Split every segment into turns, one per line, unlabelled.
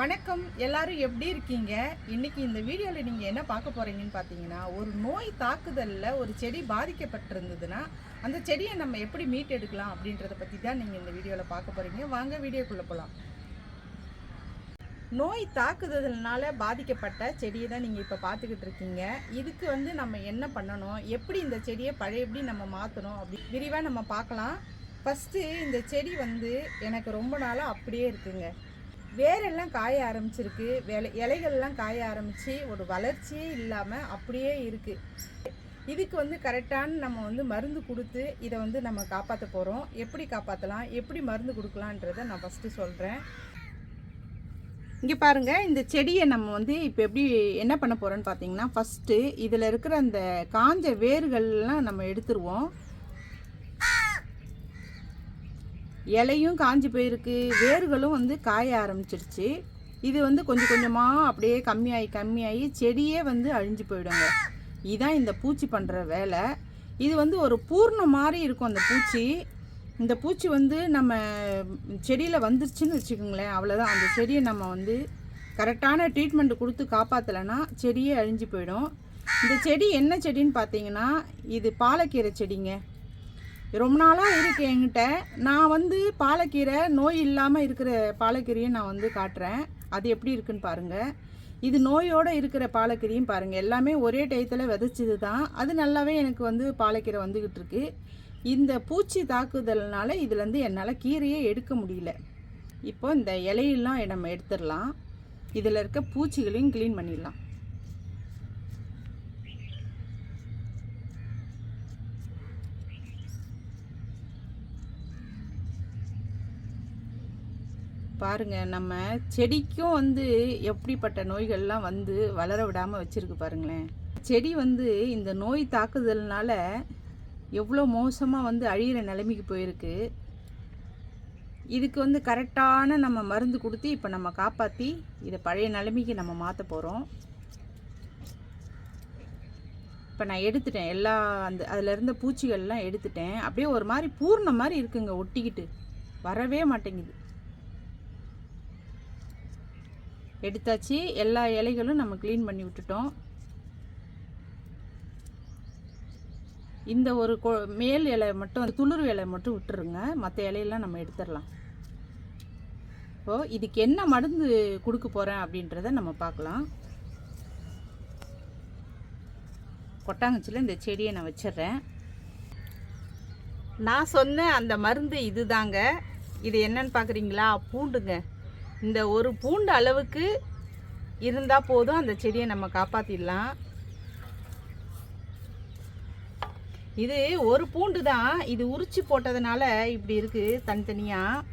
வணக்கம். எல்லாரும் எப்படி இருக்கீங்க? இன்னைக்கு இந்த வீடியோவில் நீங்கள் என்ன பார்க்க போறீங்கன்னு பார்த்தீங்கன்னா ஒரு நோய் தாக்குதலில் ஒரு செடி பாதிக்கப்பட்டிருந்ததுன்னா அந்த செடியை நம்ம எப்படி மீட்டெடுக்கலாம் அப்படின்றத பற்றி தான் நீங்கள் இந்த வீடியோவில் பார்க்க போறீங்க. வாங்க வீடியோக்குள்ளே போகலாம் நோய் தாக்குதல்னால பாதிக்கப்பட்ட செடியை தான் நீங்கள் இப்போ பார்த்துக்கிட்டு இருக்கீங்க. இதுக்கு வந்து நம்ம என்ன பண்ணணும்? எப்படி இந்த செடியை பழையபடி நம்ம மாற்றணும் அப்படி விரிவாக நம்ம பார்க்கலாம். ஃபஸ்ட்டு இந்த செடி வந்து எனக்கு ரொம்ப நாளாக அப்படியே இருக்குங்க. வேரெல்லாம் காய ஆரம்பிச்சிருக்கு. வேலை இலைகள்லாம் காய ஆரம்பித்து ஒரு வளர்ச்சியே இல்லாமல் அப்படியே இருக்குது இதுக்கு வந்து கரெக்டான நம்ம வந்து மருந்து கொடுத்து இதை வந்து நம்ம காப்பாற்ற போகிறோம் எப்படி காப்பாற்றலாம் எப்படி மருந்து கொடுக்கலான்றதை நான் ஃபஸ்ட்டு சொல்கிறேன் இங்கே பாருங்கள் இந்த செடியை நம்ம வந்து இப்போ எப்படி என்ன பண்ண போகிறோன்னு பார்த்தீங்கன்னா ஃபஸ்ட்டு இதில் இருக்கிற அந்த காஞ்ச வேர்கள்லாம் நம்ம எடுத்துருவோம். இலையும் காஞ்சி போயிருக்கு. வேர்களும் வந்து காய ஆரம்பிச்சிருச்சு. இது வந்து கொஞ்சம் கொஞ்சமாக அப்படியே கம்மியாகி கம்மியாகி செடியே வந்து அழிஞ்சு போயிடுங்க. இதுதான் இந்த பூச்சி பண்ணுற வேலை. இது வந்து ஒரு பூர்ண மாதிரி இருக்கும் அந்த பூச்சி. இந்த பூச்சி வந்து நம்ம செடியில் வந்துருச்சுன்னு வச்சுக்கோங்களேன் அவ்வளோதான் அந்த செடியை நம்ம வந்து கரெக்டான ட்ரீட்மெண்ட் கொடுத்து காப்பாற்றலைன்னா செடியே அழிஞ்சு போயிடும். இந்த செடி என்ன செடின்னு பார்த்தீங்கன்னா இது பாலக்கீரை செடிங்க. ரொம்ப நாளாக இருக்கு என்கிட்ட. நான் வந்து பாலக்கீரை நோய் இல்லாமல் இருக்கிற பாலக்கீரையை நான் வந்து காட்டுறேன். அது எப்படி இருக்குன்னு பாருங்கள் இது நோயோடு இருக்கிற பாலக்கீரையும் பாருங்கள் எல்லாமே ஒரே டயத்தில் விதைச்சது தான் அது நல்லாவே எனக்கு வந்து பாலக்கீரை வந்துக்கிட்டு இருக்கு. இந்த பூச்சி தாக்குதல்னால இதுலேருந்து என்னால் கீரையே எடுக்க முடியல. இப்போ இந்த இலையெல்லாம் நம்ம எடுத்துடலாம். இதில் இருக்க பூச்சிகளையும் க்ளீன் பண்ணிடலாம். பாருங்க நம்ம செடிக்கும் வந்து எப்படிப்பட்ட நோய்கள்லாம் வந்து வளர விடாமல் வச்சுருக்கு பாருங்களேன். செடி வந்து இந்த நோய் தாக்குதல்னால எவ்வளோ மோசமாக வந்து அழியிற நிலைமைக்கு போயிருக்கு. இதுக்கு வந்து கரெக்டான நம்ம மருந்து கொடுத்து இப்போ நம்ம காப்பாற்றி இதை பழைய நிலைமைக்கு நம்ம மாற்ற போகிறோம் இப்போ நான் எடுத்துட்டேன். எல்லா அந்த அதில் இருந்த பூச்சிகள்லாம் எடுத்துட்டேன். அப்படியே ஒரு மாதிரி பூர்ண மாதிரி இருக்குங்க ஒட்டிக்கிட்டு. வரவே மாட்டேங்குது. எடுத்தாச்சு. எல்லா இலைகளும் நம்ம க்ளீன் பண்ணி விட்டுட்டோம். இந்த ஒரு கொ மேல் இலை மட்டும் அந்த துளிர் இலை மட்டும் விட்டுருங்க. மற்ற இலையெல்லாம் நம்ம எடுத்துடலாம். இப்போது இதுக்கு என்ன மருந்து கொடுக்க போகிறேன் அப்படின்றத நம்ம பார்க்கலாம். கொட்டாங்குச்சியில் இந்த செடியை நான் வச்சிடுறேன். நான் சொன்ன அந்த மருந்து இதுதாங்க. இது என்னன்னு பார்க்குறீங்களா? பூண்டுங்க. இந்த ஒரு பூண்டு அளவுக்கு இருந்தால் போதும் அந்த செடியை நம்ம காப்பாற்றிடலாம் இது ஒரு பூண்டு தான். இது உரிச்சு போட்டதுனால இப்படி இருக்கு தனித்தனியாக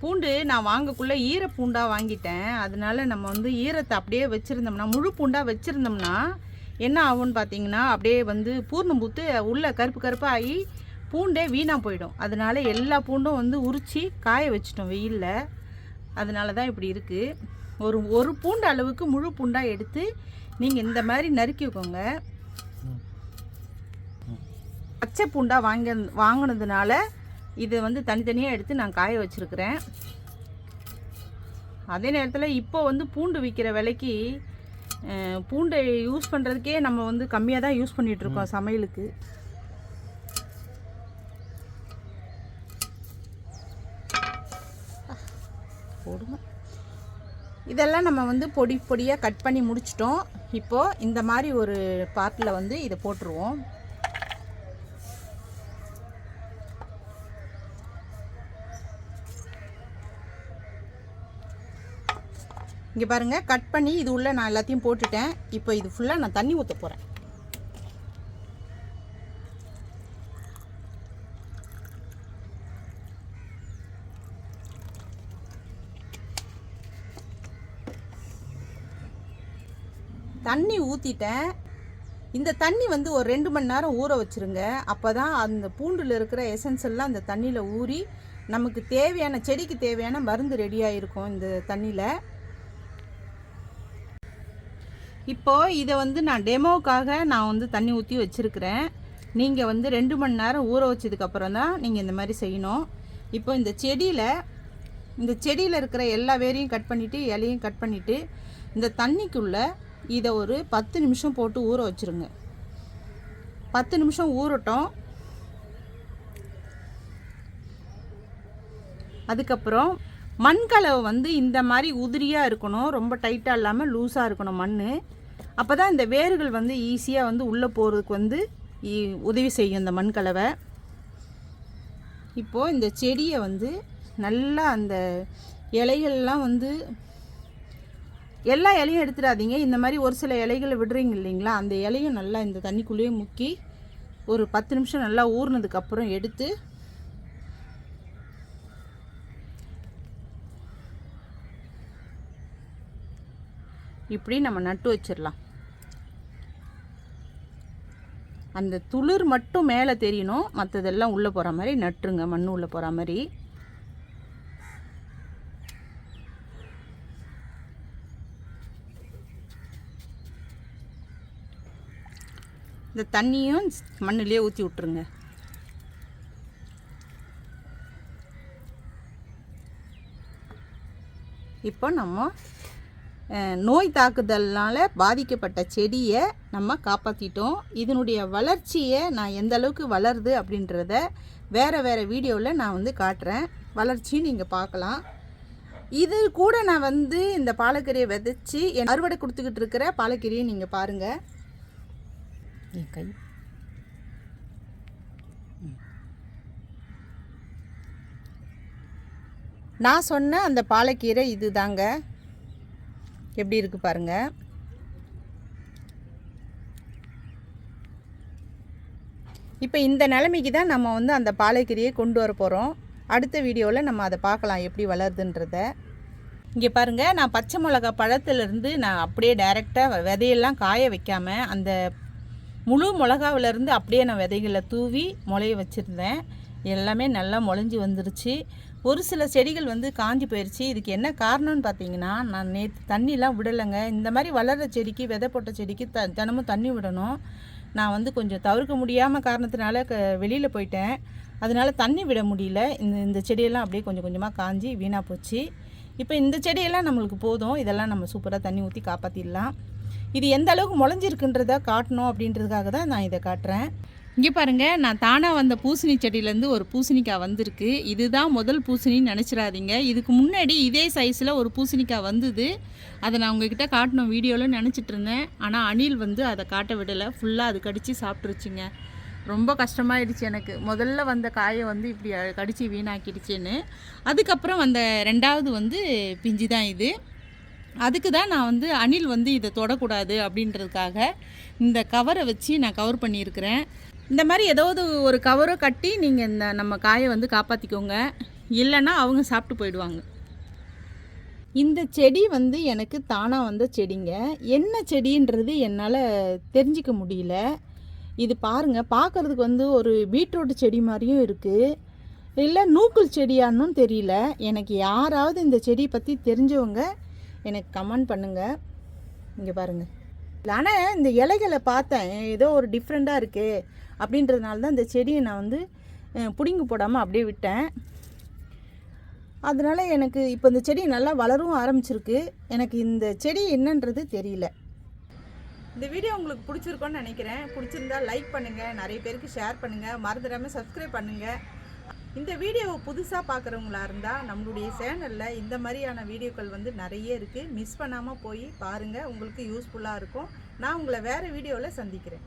பூண்டு நான் வாங்கக்குள்ளே ஈர பூண்டாக வாங்கிட்டேன். அதனால நம்ம வந்து ஈரத்தை அப்படியே வச்சுருந்தோம்னா முழு பூண்டாக வச்சுருந்தோம்னா என்ன ஆகும்னு பார்த்தீங்கன்னா அப்படியே வந்து பூர்ணம் பூத்து உள்ளே கருப்பு கருப்பாகி பூண்டே வீணாக போயிடும். அதனால எல்லா பூண்டும் வந்து உரித்து காய வச்சிட்டோம் வெயிலில். அதனால தான் இப்படி இருக்குது ஒரு ஒரு பூண்டு அளவுக்கு முழு பூண்டாக எடுத்து நீங்கள் இந்த மாதிரி நறுக்கிக்கோங்க பச்சை பூண்டாக வாங்க வாங்கினதுனால இதை வந்து தனித்தனியாக எடுத்து நான் காய வச்சுருக்கிறேன். அதே நேரத்தில் இப்போ வந்து பூண்டு விற்கிற விலைக்கு பூண்டை யூஸ் பண்ணுறதுக்கே நம்ம வந்து கம்மியாக தான் யூஸ் பண்ணிகிட்ருக்கோம் சமையலுக்கு. போடுங்க. இதெல்லாம் நம்ம வந்து பொடி பொடியாக கட் பண்ணி முடிச்சிட்டோம். இப்போது இந்த மாதிரி ஒரு பாட்டில் வந்து இதை போட்டுருவோம். இங்கே பாருங்கள் கட் பண்ணி இது உள்ள நான் எல்லாத்தையும் போட்டுட்டேன். இப்போ இது ஃபுல்லாக நான் தண்ணி ஊற்ற போகிறேன் தண்ணி ஊற்றிட்டேன் இந்த தண்ணி வந்து ஒரு ரெண்டு மணி நேரம் ஊற வச்சுருங்க. அப்போ தான் அந்த பூண்டில் இருக்கிற எசன்ஸ் எல்லாம் அந்த தண்ணியில் ஊறி நமக்கு தேவையான செடிக்கு தேவையான மருந்து ரெடியாக இருக்கும் இந்த தண்ணியில். இப்போது இதை வந்து நான் டெமோக்காக நான் வந்து தண்ணி ஊற்றி வச்சுருக்கிறேன். நீங்கள் வந்து ரெண்டு மணி நேரம் ஊற வச்சதுக்கப்புறம் தான் நீங்கள் இந்த மாதிரி செய்யணும். இப்போ இந்த செடியில் இந்த செடியில் இருக்கிற எல்லா வேரையும் கட் பண்ணிவிட்டு இலையும் கட் பண்ணிவிட்டு இந்த தண்ணிக்குள்ளே இதை ஒரு பத்து நிமிஷம் போட்டு ஊற வச்சுருங்க. பத்து நிமிஷம் ஊறட்டும். அதுக்கப்புறம் மண்கலவை வந்து இந்த மாதிரி உதிரியாக இருக்கணும். ரொம்ப டைட்டாக இல்லாமல் லூஸாக இருக்கணும் மண் அப்போ தான் இந்த வேர்கள் வந்து ஈஸியாக வந்து உள்ளே போகிறதுக்கு வந்து இ- உதவி செய்யும் இந்த மண்கலவை இப்போது இந்த செடியை வந்து நல்லா அந்த இலைகள்லாம் வந்து எல்லா இலையும் எடுத்துடாதீங்க. இந்த மாதிரி ஒரு சில இலைகளை விடுறீங்க இல்லைங்களா? அந்த இலையும் நல்லா இந்த தண்ணிக்குள்ளேயே முக்கி ஒரு பத்து நிமிஷம் நல்லா ஊறினதுக்கப்புறம் எடுத்து இப்படி நம்ம நட்டு வச்சிடலாம். அந்த துளிர் மட்டும் மேலே தெரியணும். மற்றதெல்லாம் உள்ளே போகிற மாதிரி நட்டுருங்க. மண் உள்ளே போகிற மாதிரி. இந்த தண்ணியும் மண்ணிலே ஊற்றி விட்ருங்க இப்போ நம்ம நோய் தாக்குதல்னால் பாதிக்கப்பட்ட செடியை நம்ம காப்பாற்றிட்டோம் இதனுடைய வளர்ச்சியை நான் எந்த அளவுக்கு வளருது அப்படின்றத வேறு வேறு வீடியோவில் நான் வந்து காட்டுறேன். வளர்ச்சியும் நீங்கள் பார்க்கலாம். இது கூட நான் வந்து இந்த பாலக்கீரையை விதைச்சி என் அறுவடை கொடுத்துக்கிட்டு இருக்கிற பாலக்கீரையை நீங்கள் பாருங்கள் என் கை. நான் சொன்ன அந்த பாலக்கீரை இது தாங்க எப்படி இருக்கு பாருங்க. இப்போ இந்த நிலைமைக்கு தான் நம்ம வந்து அந்த பாலைக்கீரையை கொண்டு வர போகிறோம் அடுத்த வீடியோவில் நம்ம அதை பார்க்கலாம் எப்படி வளருதுன்றத. இங்கே பாருங்கள் நான் பச்சை மிளகா பழத்துலேருந்து நான் அப்படியே டைரெக்டாக விதையெல்லாம் காய வைக்காமல் அந்த முழு மிளகாவிலேருந்து அப்படியே நான் விதைகளை தூவி முளைய வச்சுருந்தேன். எல்லாமே நல்லா முளைஞ்சி வந்துருச்சு. ஒரு சில செடிகள் வந்து காஞ்சி போயிடுச்சு இதுக்கு என்ன காரணம்னு பார்த்தீங்கன்னா நான் நேற்று தண்ணிலாம் விடலைங்க. இந்த மாதிரி வளர்கிற செடிக்கு விதை போட்ட செடிக்கு த தினமும் தண்ணி விடணும். நான் வந்து கொஞ்சம் தவிர்க்க முடியாமல் காரணத்தினால க வெளியில் போயிட்டேன். அதனால தண்ணி விட முடியல. இந்த இந்த செடியெல்லாம் அப்படியே கொஞ்சம் கொஞ்சமாக காஞ்சி வீணாக போச்சு. இப்போ இந்த செடியெல்லாம் நம்மளுக்கு போதும். இதெல்லாம் நம்ம சூப்பராக தண்ணி ஊற்றி காப்பாற்றிடலாம் இது எந்த அளவுக்கு முளைஞ்சிருக்குன்றத காட்டணும் அப்படின்றதுக்காக தான் நான் இதை காட்டுறேன். இங்கே பாருங்கள் நான் தானாக வந்த பூசணி செடியிலேருந்து ஒரு பூசணிக்காய் வந்திருக்கு. இதுதான் முதல் பூசணின்னு நினச்சிடாதீங்க. இதுக்கு முன்னாடி இதே சைஸில் ஒரு பூசணிக்காய் வந்தது. அதை நான் உங்ககிட்ட காட்டணும் வீடியோவில் நினச்சிட்டு இருந்தேன். ஆனால் அணில் வந்து அதை காட்ட விடலை. ஃபுல்லாக அது கடித்து சாப்பிட்ருச்சுங்க ரொம்ப கஷ்டமாயிடுச்சு எனக்கு. முதல்ல வந்த காயை வந்து இப்படி கடித்து வீணாக்கிடுச்சுன்னு. அதுக்கப்புறம் வந்த ரெண்டாவது வந்து பிஞ்சு தான் இது. அதுக்கு தான் நான் வந்து அணில் வந்து இதை தொடக்கூடாது அப்படின்றதுக்காக இந்த கவரை வச்சு நான் கவர் பண்ணியிருக்கிறேன். இந்த மாதிரி ஏதாவது ஒரு கவரோ கட்டி நீங்கள் இந்த நம்ம காயை வந்து காப்பாற்றிக்கோங்க இல்லைன்னா அவங்க சாப்பிட்டு போயிடுவாங்க. இந்த செடி வந்து எனக்கு தானாக வந்த செடிங்க. என்ன செடின்றது என்னால் தெரிஞ்சிக்க முடியல. இது பாருங்கள் பார்க்குறதுக்கு வந்து ஒரு பீட்ரூட் செடி மாதிரியும் இருக்குது இல்லை நூக்கல் செடியானும் தெரியல. எனக்கு யாராவது இந்த செடியை பற்றி தெரிஞ்சவங்க எனக்கு கமெண்ட் பண்ணுங்கள் இங்கே பாருங்கள் ஆனால் இந்த இலைகளை பார்த்தேன். ஏதோ ஒரு டிஃப்ரெண்ட்டாக இருக்குது அப்படின்றதுனால தான் இந்த செடியை நான் வந்து பிடுங்கி போடாமல் அப்படியே விட்டேன். அதனால் எனக்கு இப்போ இந்த செடி நல்லா வளரவும் ஆரம்பிச்சிருக்கு. எனக்கு இந்த செடி என்னன்றது தெரியல. இந்த வீடியோ உங்களுக்கு பிடிச்சிருக்கோன்னு நினைக்கிறேன். பிடிச்சிருந்தா லைக் பண்ணுங்கள் நிறைய பேருக்கு ஷேர் பண்ணுங்கள் மறந்துடாமல் சப்ஸ்கிரைப் பண்ணுங்கள் இந்த வீடியோவை புதுசாக பார்க்குறவங்களா இருந்தால் நம்மளுடைய சேனலில் இந்த மாதிரியான வீடியோக்கள் வந்து நிறைய இருக்குது மிஸ் பண்ணாமல் போய் பாருங்கள் உங்களுக்கு யூஸ்ஃபுல்லாக இருக்கும். நான் உங்களை வேறு வீடியோவில் சந்திக்கிறேன்.